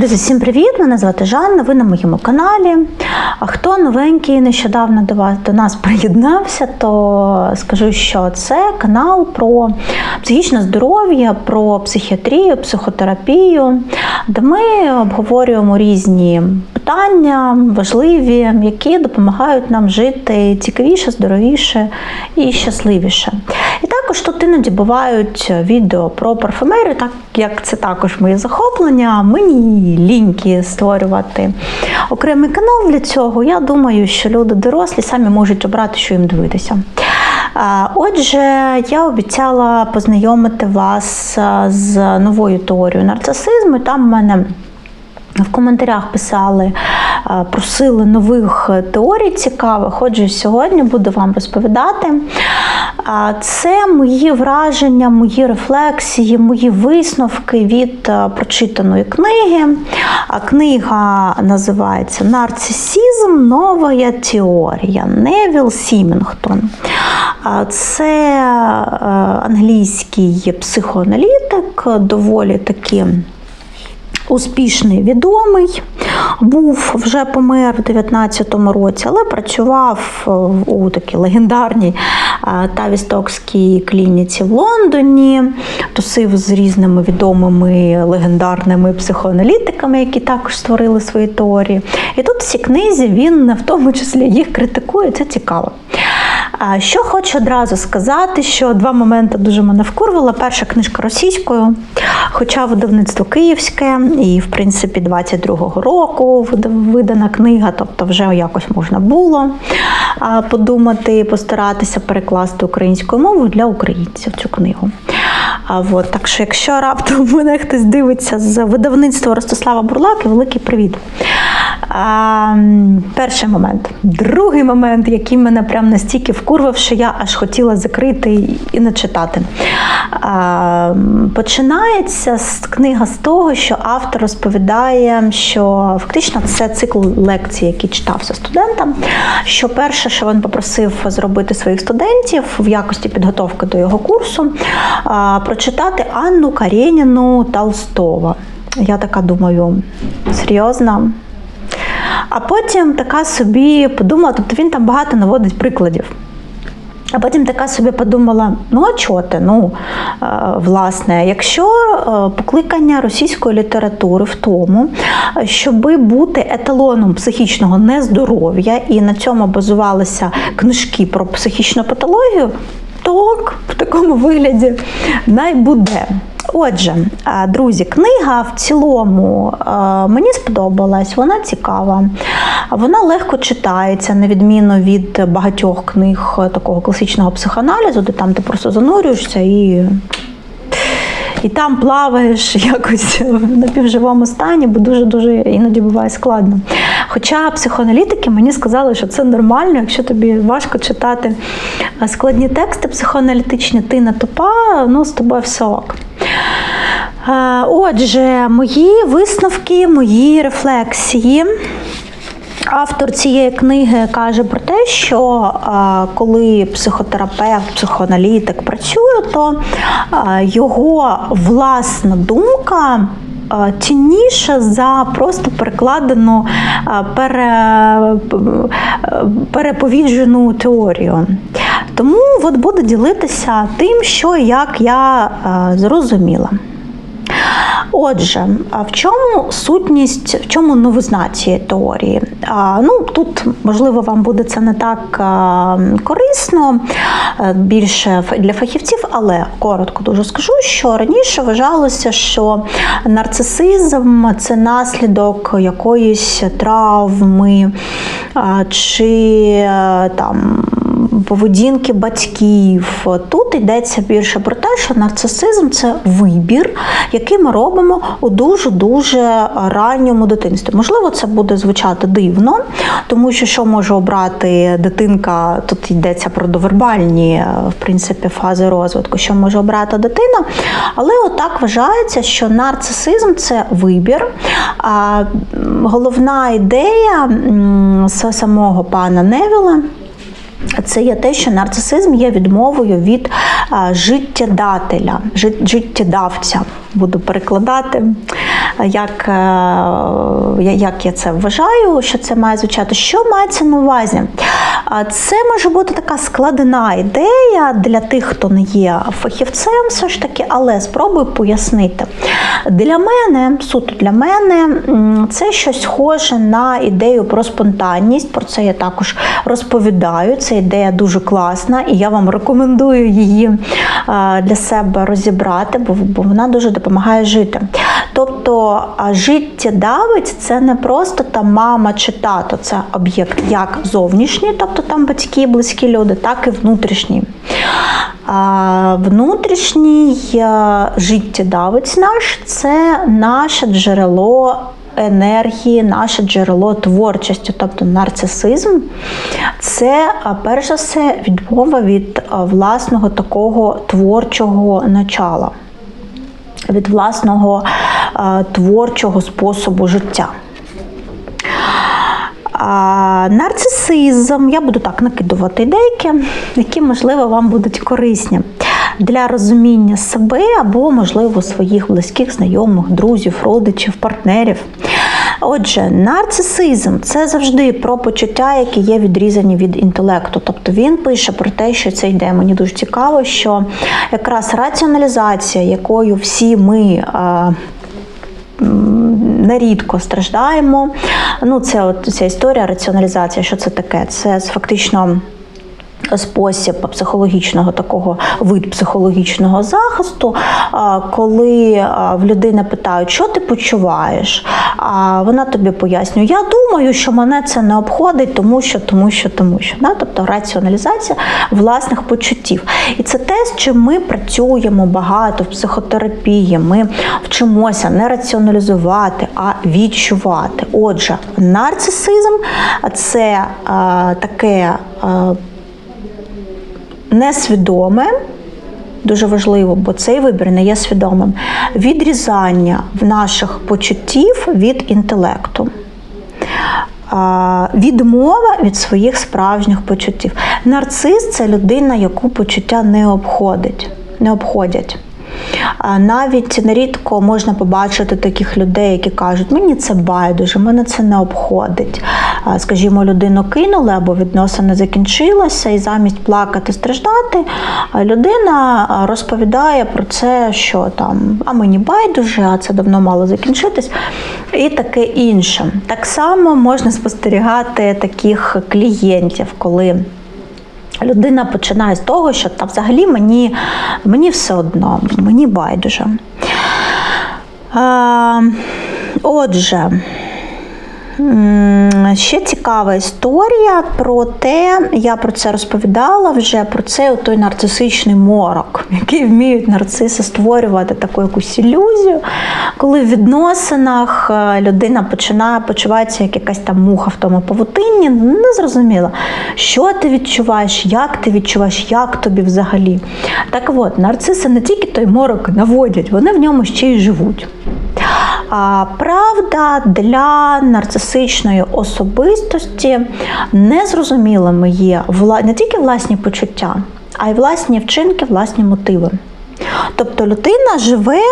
Друзі, всім привіт! Мене звати Жанна. Ви на моєму каналі. А хто новенький нещодавно до вас до нас приєднався, то скажу, що це канал про психічне здоров'я, про психіатрію, психотерапію, де ми обговорюємо різні питання, важливі, які допомагають нам жити цікавіше, здоровіше і щасливіше. І також тут іноді бувають відео про парфумерію, так як це також моє захоплення. Мені ліньки створювати окремий канал для цього. Я думаю, що люди дорослі самі можуть обрати, що їм дивитися. Отже, я обіцяла познайомити вас з новою теорією нарцисизму. Там в мене в коментарях писали, просили нових теорій цікавих. Отже, сьогодні буду вам розповідати. Це мої враження, мої рефлексії, мої висновки від прочитаної книги. Книга називається Нарцисізм. Нова теорія Невіл Сімінгтон. Це е, англійський психоаналітик, доволі таки успішний, відомий. Був вже помер в 19-му році, але працював у такій легендарній Тавістокській клініці в Лондоні, тусив з різними відомими легендарними психоаналітиками, які також створили свої теорії. І тут в цій книзі він в тому числі їх критикує. Це цікаво. Що хочу одразу сказати, що два моменти дуже мене вкурвало. Перша книжка російською, хоча видавництво київське, і, в принципі, 22-го року видана книга, тобто вже якось можна було подумати, постаратися перекласти українською мовою для українців цю книгу. А от, Так що, якщо раптом мене хтось дивиться з видавництва Ростислава Бурлаки, великий привіт. А, Перший момент. Другий момент, який мене прям настільки вкурвав, що я аж хотіла закрити і не читати. А, Починається книга з того, що автор розповідає, що фактично це цикл лекцій, який читався студентам. Що перше, що він попросив зробити своїх студентів в якості підготовки до його курсу, прочитати Анну Карєніну Толстова. Я така думаю, серйозно. А потім така собі подумала, тобто він там багато наводить прикладів. А потім така собі подумала: ну а чого ти? Ну, власне, якщо покликання російської літератури в тому, щоб бути еталоном психічного нездоров'я, і на цьому базувалися книжки про психічну патологію, то в такому вигляді найбуде. Отже, друзі, книга в цілому мені сподобалась, вона цікава, вона легко читається, на відміну від багатьох книг такого класичного психоаналізу, де там ти просто занурюєшся і. І там плаваєш якось в напівживому стані, бо дуже-дуже іноді буває складно. Хоча психоаналітики мені сказали, що це нормально, якщо тобі важко читати складні тексти психоаналітичні, ти не тупа, ну з тобою все ок. Отже, мої висновки, мої рефлексії. Автор цієї книги каже про те, що коли психотерапевт, психоаналітик працює, то його власна думка. Цінніше за просто перекладену пере, переповіджену теорію. Тому от буду ділитися тим, що як я зрозуміла. Отже, в чому сутність, в чому новизна цієї теорії? Ну, Тут, можливо, вам буде це не так корисно, більше для фахівців, але коротко дуже скажу, що раніше вважалося, що нарцисизм це наслідок якоїсь травми чи там поведінки батьків. Тут йдеться більше про те, що нарцисизм це вибір, який ми робимо у дуже-дуже ранньому дитинстві. Можливо, це буде звучати дивно, тому що що може обрати дитинка, тут йдеться про довербальні в принципі, фази розвитку, що може обрати дитина. Але отак вважається, що нарцисизм це вибір. А головна ідея самого пана Невіла. Це є те, що нарцисизм є відмовою від життєдателя, життєдавця. буду перекладати, як, е, як я це вважаю, що це має звучати. Що мається на увазі? Це може бути така складна ідея для тих, хто не є фахівцем, все ж таки, але спробую пояснити. Для мене, суто для мене, це щось схоже на ідею про спонтанність. Про це я також розповідаю. Це ідея дуже класна, і я вам рекомендую її е, для себе розібрати, бо, вона дуже допомагає жити. Тобто а, життєдавець це не просто там мама чи тато, це об'єкт як зовнішній, тобто там батьки, близькі люди, так і внутрішній. Внутрішній е, життєдавець наш це наше джерело енергії, наше джерело творчості, тобто нарцисизм, це перш за все відмова від власного такого творчого начала, від власного творчого способу життя. Нарцисизм, я буду так накидувати ідейки, які, можливо, вам будуть корисні для розуміння себе або, можливо, своїх близьких, знайомих, друзів, родичів, партнерів. Отже, нарцисизм це завжди про почуття, які є відрізані від інтелекту. Тобто він пише про те, що це йде. Мені дуже цікаво, що якраз раціоналізація, якою всі ми. Нерідко страждаємо. Ну, це от ця історія раціоналізація. Що це таке? Це фактично спосіб психологічного такого вид психологічного захисту, коли в людини питають, що ти почуваєш, а вона тобі пояснює, я думаю, що мене це не обходить, тому що, тому що, тому що. Тобто раціоналізація власних почуттів. І це те, з чим ми працюємо багато в психотерапії. Ми вчимося не раціоналізувати, а відчувати. Отже, нарцисизм це а, таке. а, несвідоме, дуже важливо, бо цей вибір не є свідомим. Відрізання наших почуттів від інтелекту. Відмова від своїх справжніх почуттів. Нарцис це людина, яку почуття не обходить, не обходять. Навіть нерідко можна побачити таких людей, які кажуть, мені це байдуже, мене це не обходить. Скажімо, людину кинули або відносини закінчилися, і замість плакати, страждати, людина розповідає про це, що там, а мені байдуже, а це давно мало закінчитись, і таке інше. Так само можна спостерігати таких клієнтів, коли. Людина починає з того, що та взагалі мені, мені все одно, мені байдуже. Е, отже, ще цікава історія про те, я про це розповідала вже про це той нарцисичний морок, який вміють нарциси створювати таку якусь ілюзію, коли в відносинах е, людина починає почуватися як якась там муха в тому павутинні, не зрозуміло, що ти відчуваєш, як ти відчуваєш, як тобі взагалі. Так от, нарциси не тільки той морок наводять, вони в ньому ще й живуть. Правда, для нарцисичної особистості незрозумілими є не тільки власні почуття, а й власні вчинки, власні мотиви. Тобто людина живе е,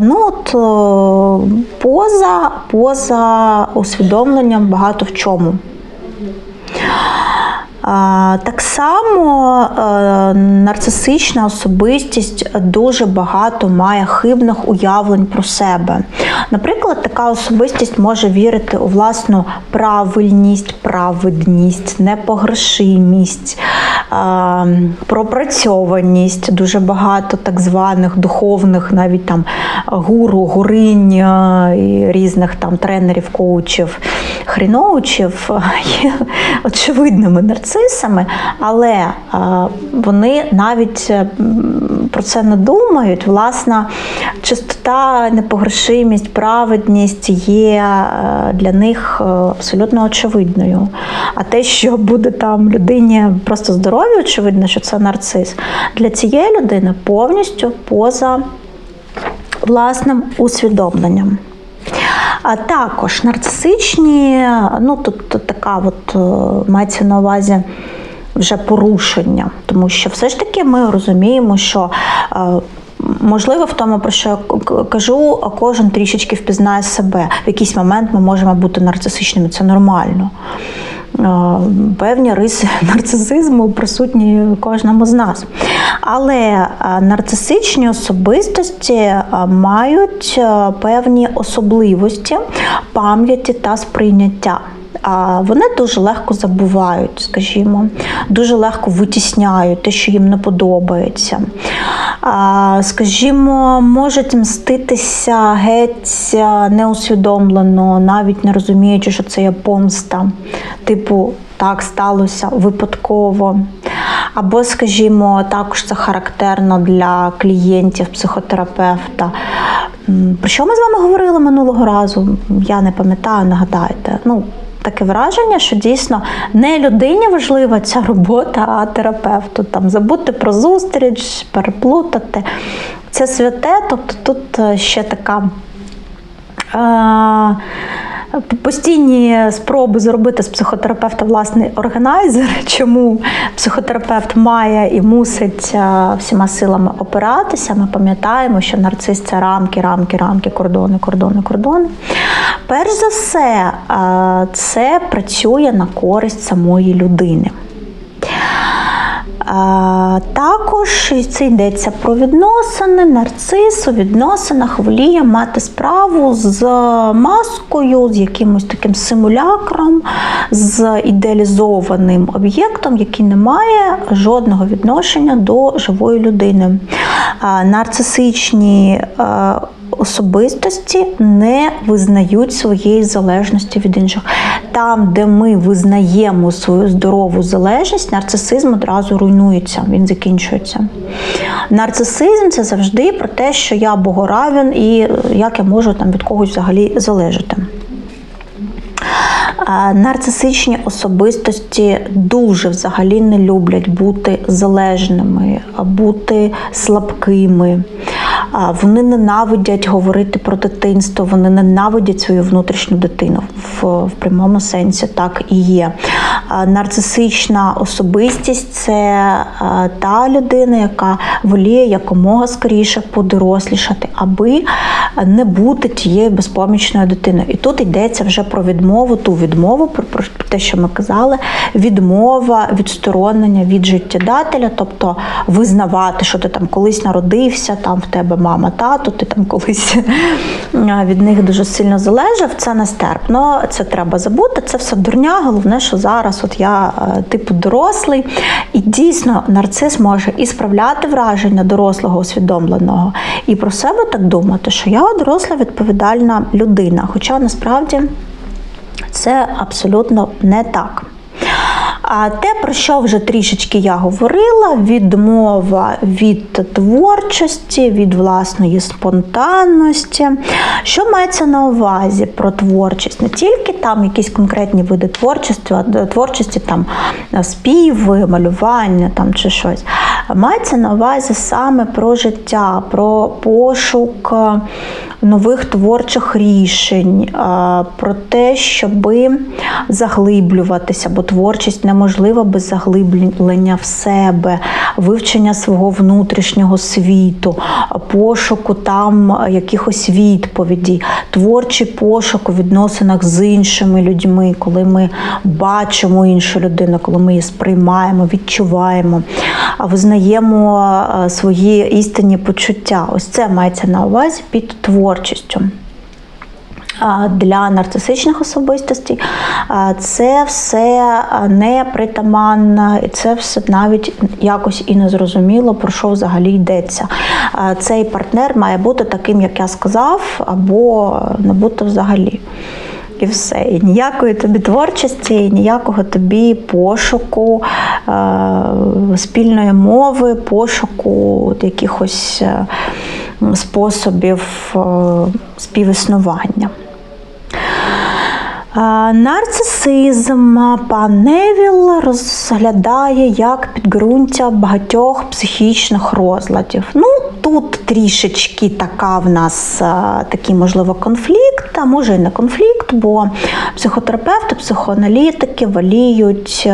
ну, от, е, поза, поза усвідомленням багато в чому. Так само е, нарцисична особистість дуже багато має хибних уявлень про себе. Наприклад, така особистість може вірити у власну правильність, праведність, непогрешимість, е, пропрацьованість, дуже багато так званих духовних, навіть там гуру, гуринь е, і різних там тренерів, коучів, хріноучів є очевидними нарцисами, але е, вони навіть е, про це не думають. Власна чистота, непогрешимість, праведність є е, для них абсолютно очевидною. А те, що буде там людині просто здоров'я, очевидно, що це нарцис, для цієї людини повністю поза власним усвідомленням. А також нарцисичні, ну тут, така от е, мається на увазі вже порушення, тому що все ж таки ми розуміємо, що е, можливо, в тому, про що я кажу, кожен трішечки впізнає себе. В якийсь момент ми можемо бути нарцисичними, це нормально. Певні риси нарцисизму присутні кожному з нас. Але нарцисичні особистості мають певні особливості пам'яті та сприйняття. А вони дуже легко забувають, скажімо, дуже легко витісняють те, що їм не подобається. Скажімо, можуть мститися геть неусвідомлено, навіть не розуміючи, що це є помста. Типу, так сталося випадково. Або, скажімо, також це характерно для клієнтів психотерапевта. Про що ми з вами говорили минулого разу? Я не пам'ятаю, нагадайте. Ну, таке враження, що дійсно не людині важлива ця робота, а терапевту. Там забути про зустріч, переплутати. Це святе, тобто тут е, ще така. е, Постійні спроби зробити з психотерапевта власний органайзер, чому психотерапевт має і мусить е, всіма силами опиратися. Ми пам'ятаємо, що нарцис це рамки, рамки, рамки, кордони, кордони, кордони. Перш за все, е, це працює на користь самої людини. Також це йдеться про відносини, нарцис у відносинах воліє мати справу з маскою, з якимось таким симулякром, з ідеалізованим об'єктом, який не має жодного відношення до живої людини. Нарцисичні особистості не визнають своєї залежності від інших. Там, де ми визнаємо свою здорову залежність, нарцисизм одразу руйнується, він закінчується. Нарцисизм це завжди про те, що я богоравен і як я можу там від когось взагалі залежати. Нарцисичні особистості дуже взагалі не люблять бути залежними, бути слабкими. Вони ненавидять говорити про дитинство, вони ненавидять свою внутрішню дитину. В, в прямому сенсі так і є. Нарцисична особистість це та людина, яка воліє якомога скоріше подорослішати, аби не бути тією безпомічною дитиною. І тут йдеться вже про відмову, ту відмову, про, про те, що ми казали, відмова, відсторонення від життєдателя, тобто визнавати, що ти там колись народився, там в тебе мама, тато, ти там колись від них дуже сильно залежав. Це нестерпно, це треба забути. Це все дурня. Головне, що зараз от я е, типу дорослий, і дійсно нарцис може і справляти враження дорослого усвідомленого, і про себе так думати, що я доросла відповідальна людина. Хоча насправді це абсолютно не так. А те, про що вже трішечки я говорила, відмова від творчості, від власної спонтанності. Що мається на увазі про творчість? Не тільки там якісь конкретні види творчості, а творчості там співи, малювання там, чи щось. Мається на увазі саме про життя, про пошук е, нових творчих рішень, е, про те, щоби заглиблюватися, бо творчість неможлива без заглиблення в себе, вивчення свого внутрішнього світу, пошуку там якихось відповідей, творчий пошук у відносинах з іншими людьми, коли ми бачимо іншу людину, коли ми її сприймаємо, відчуваємо, визнаємо е, свої істинні почуття. Ось це мається на увазі під творчістю. Для нарцисичних особистостей це все не притаманно, і це все навіть якось і не зрозуміло, про що взагалі йдеться. Цей партнер має бути таким, як я сказав, або не бути взагалі. І все. І ніякої тобі творчості, і ніякого тобі пошуку е, спільної мови, пошуку якихось е, способів е, співіснування. Нарцисизм пан Невіл розглядає як підґрунтя багатьох психічних розладів. Ну, тут трішечки така в нас такий, можливо, конфлікт, а може і не конфлікт, бо психотерапевти, психоаналітики воліють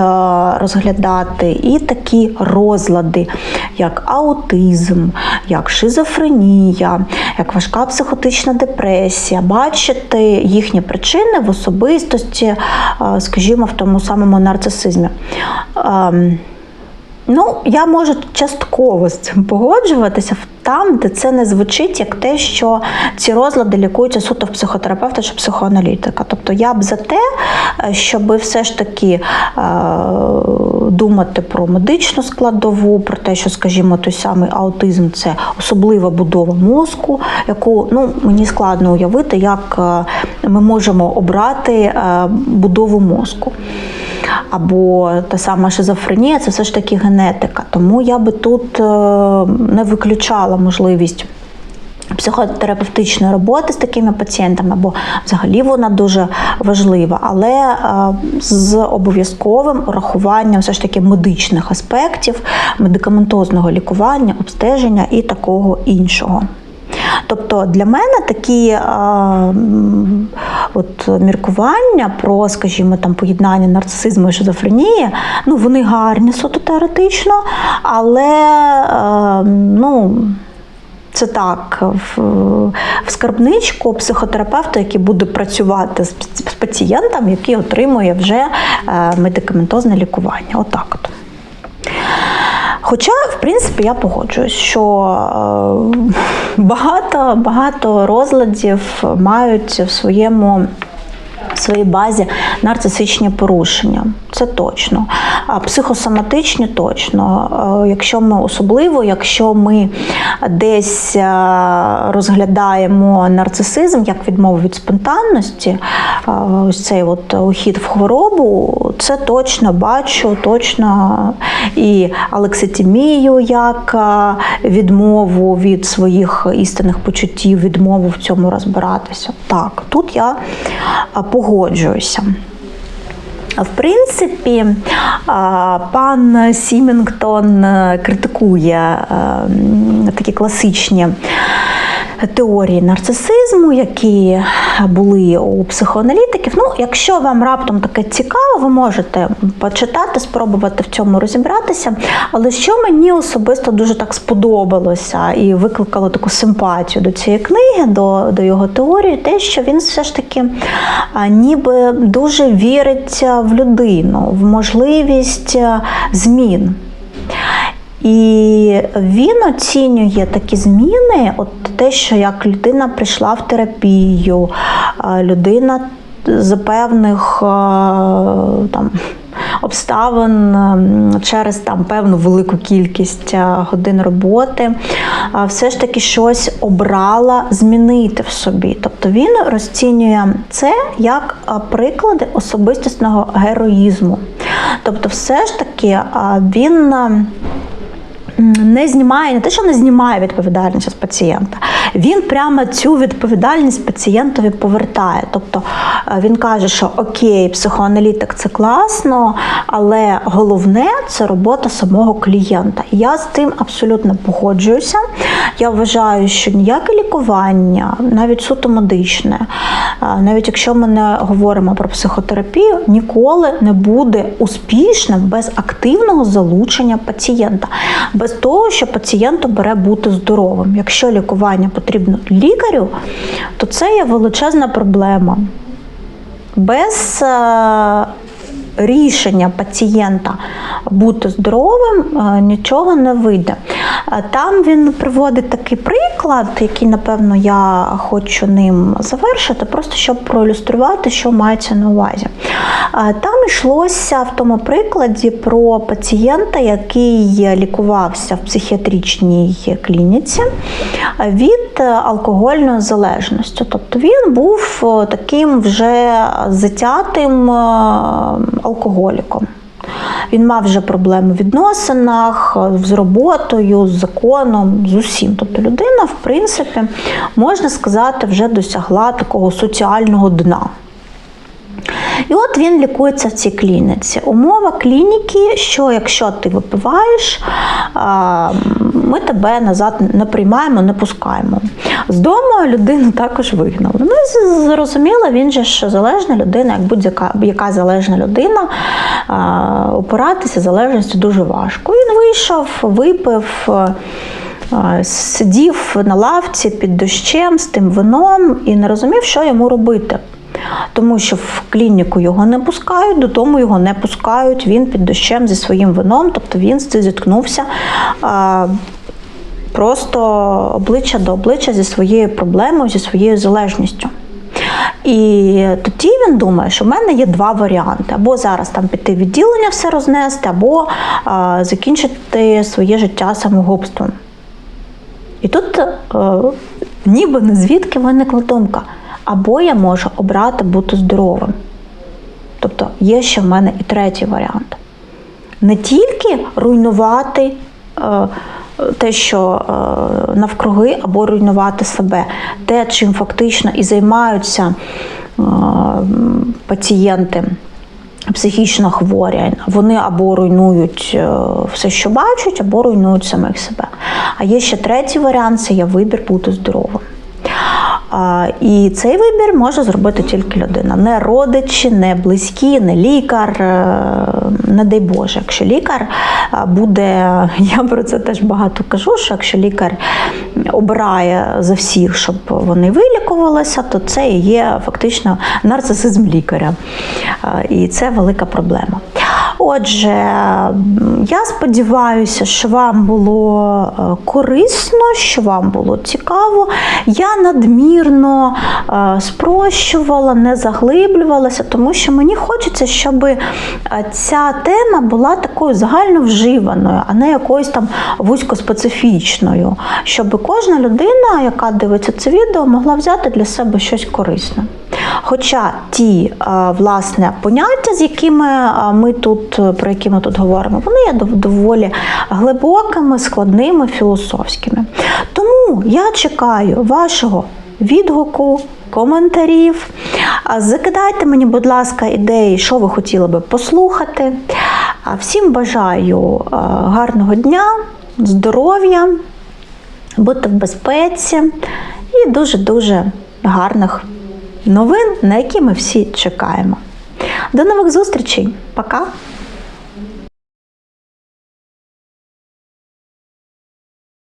розглядати і такі розлади, як аутизм, як шизофренія, як важка психотична депресія, бачити їхні причини в особистості, а, скажімо, в тому самому нарцисизмі. Ем, Ну, я можу частково з цим погоджуватися там, де це не звучить як те, що ці розлади лікуються суто в психотерапевта чи психоаналітика. Тобто я б за те, е, щоб все ж таки е, думати про медичну складову, про те, що, скажімо, той самий аутизм це особлива будова мозку, яку ну, мені складно уявити, як е, ми можемо обрати будову мозку або та сама шизофренія це все ж таки генетика. Тому я би тут е, не виключала можливість. Психотерапевтичної роботи з такими пацієнтами, бо взагалі вона дуже важлива, але е, з обов'язковим урахуванням все ж таки медичних аспектів, медикаментозного лікування, обстеження і такого іншого. Тобто для мене такі а, от міркування про, скажімо, там поєднання нарцисизму і шизофренії, ну вони гарні суто теоретично, але а, ну. Це так, в, в скарбничку психотерапевта, який буде працювати з, з пацієнтом, який отримує вже е, медикаментозне лікування. Отак от. Хоча, в принципі, я погоджуюсь, що е, багато багато розладів мають в своєму. В своїй базі нарцисичні порушення, це точно. А психосоматичні точно. Е, Якщо ми особливо, якщо ми десь е, розглядаємо нарцисизм як відмову від спонтанності, е, ось цей от ухід в хворобу, це точно бачу, точно і алекситимію як відмову від своїх істинних почуттів, відмову в цьому розбиратися. Так, тут я погоджуюся. В принципі, пан Сімінгтон критикує такі класичні теорії нарцисизму, які були у психоаналітиків. Ну, якщо вам раптом таке цікаво, ви можете почитати, спробувати в цьому розібратися. Але що мені особисто дуже так сподобалося і викликало таку симпатію до цієї книги, до, до його теорії, те, що він все ж таки ніби дуже вірить в людину, в можливість змін. І він оцінює такі зміни, от те, що як людина прийшла в терапію, людина з певних там. Обставин через там певну велику кількість годин роботи, все ж таки щось обрала змінити в собі. Тобто він розцінює це як приклади особистісного героїзму. Тобто, все ж таки він не знімає, не те, що не знімає відповідальність з пацієнта, він прямо цю відповідальність пацієнтові повертає. Тобто е, він каже, що окей, психоаналітик це класно, але головне це робота самого клієнта. Я з тим абсолютно погоджуюся. Я вважаю, що ніяке лікування, навіть суто медичне, е, навіть якщо ми не говоримо про психотерапію, ніколи не буде успішним без активного залучення пацієнта. Без того, що пацієнт бере бути здоровим. Якщо лікування потрібно лікарю, то це є величезна проблема. Без е, рішення пацієнта бути здоровим е, нічого не вийде. Е, там він приводить такий приклад, який, напевно, я хочу ним завершити, просто щоб проілюструвати, що мається на увазі. Е, там йшлося в тому прикладі про пацієнта, який лікувався в психіатричній клініці від алкогольної залежності. Тобто він був таким вже затятим алкоголіком. Він мав вже проблеми в відносинах з роботою, з законом, з усім. Тобто людина, в принципі, можна сказати, вже досягла такого соціального дна. І от він лікується в цій клініці. Умова клініки, що якщо ти випиваєш, ми тебе назад не приймаємо, не пускаємо. З дому людину також вигнали. Ну, зрозуміло, він же ж залежна людина, як будь-яка яка залежна людина, опиратися залежністю дуже важко. Він вийшов, випив. Сидів на лавці під дощем з тим вином і не розумів, що йому робити. Тому що в клініку його не пускають, додому його не пускають. Він під дощем зі своїм вином, тобто він зіткнувся а, просто обличчя до обличчя зі своєю проблемою, зі своєю залежністю. І тоді він думає, що в мене є два варіанти: або зараз там піти в відділення все рознести, або а, закінчити своє життя самогубством. І тут е, ніби не звідки виникла думка, або я можу обрати бути здоровим. Тобто є ще в мене і третій варіант. Не тільки руйнувати е, те, що е, навкруги, або руйнувати себе, те, чим фактично і займаються е, пацієнти. Психічно хворі, вони або руйнують е, все, що бачать, або руйнують самих себе. А є ще третій варіант це є вибір бути здоровим. І цей вибір може зробити тільки людина. Не родичі, не близькі, не лікар, е, не дай Боже. Якщо лікар е, буде, я про це теж багато кажу, що якщо лікар обирає за всіх, щоб вони вилікувалися, то це є фактично нарцисизм лікаря. Е, І це велика проблема. Отже, я сподіваюся, що вам було е, корисно, що вам було цікаво. Я надмірно е, спрощувала, не заглиблювалася, тому що мені хочеться, щоб е, ця тема була такою загальновживаною, а не якоюсь там вузькоспецифічною, щоб кожна людина, яка дивиться це відео, могла взяти для себе щось корисне. Хоча ті власне поняття, з якими ми тут, про які ми тут говоримо, вони є доволі глибокими, складними, філософськими. Тому я чекаю вашого відгуку. Коментарів. Закидайте мені, будь ласка, ідеї, що ви хотіли би послухати. Всім бажаю гарного дня, здоров'я, бути в безпеці і дуже-дуже гарних новин, на які ми всі чекаємо. До нових зустрічей. Пока!